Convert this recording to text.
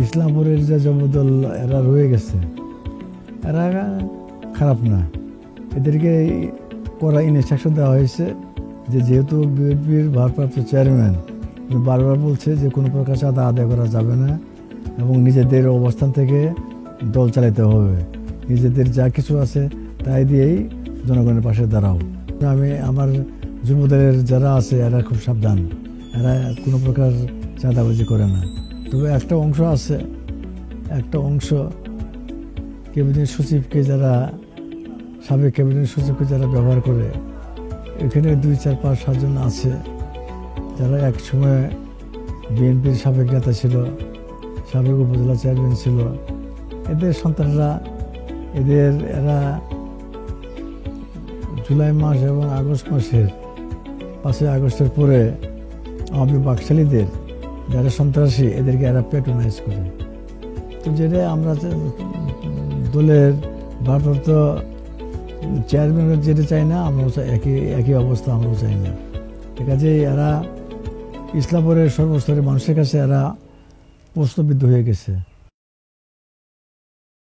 ইসলামপুরের যে যুবদল এরা রয়ে গেছে। এরা খারাপ না। এদেরকে করা ইনস্ট্রাকশন দেওয়া হয়েছে যে যেহেতু বিএনপির ভারপ্রাপ্ত চেয়ারম্যান বারবার বলছে যে কোনো প্রকার চাঁদা আদায় করা যাবে না এবং নিজেদের অবস্থান থেকে দল চালাতে হবে। নিজেদের যা কিছু আছে তাই দিয়েই জনগণের পাশে দাঁড়াও। আমি আমার যুবদলের যারা আছে, এরা খুব সাবধান। এরা কোনো প্রকার চাঁদাবাজি করে না। তবে একটা অংশ আছে, একটা অংশ ক্যাবিনেট সচিবকে যারা, সাবেক ক্যাবিনেট সচিবকে যারা ব্যবহার করে, এখানে দুই, চার, পাঁচ সাতজন আছে যারা এক সময় বিএনপির সাবেক নেতা ছিল, সাবেক উপজেলা চেয়ারম্যান ছিল। এদের সন্তানরা, এদের এরা জুলাই মাস এবং আগস্ট মাসের পাঁচই আগস্টের পরে আওয়ামী বাকশালীদের যারা সন্ত্রাসী, এদেরকে এরা প্যাট্রোনাইজ করে। তো যেটা আমরা দলের ভারপ্রাপ্ত চেয়ারম্যানের যেটা চাই না, আমরাও একই একই অবস্থা আমরাও চাই না। ঠিক আছে এরা ইসলামপুরের সর্বস্তরের মানুষের কাছে এরা প্রশ্নবিদ্ধ হয়ে গেছে।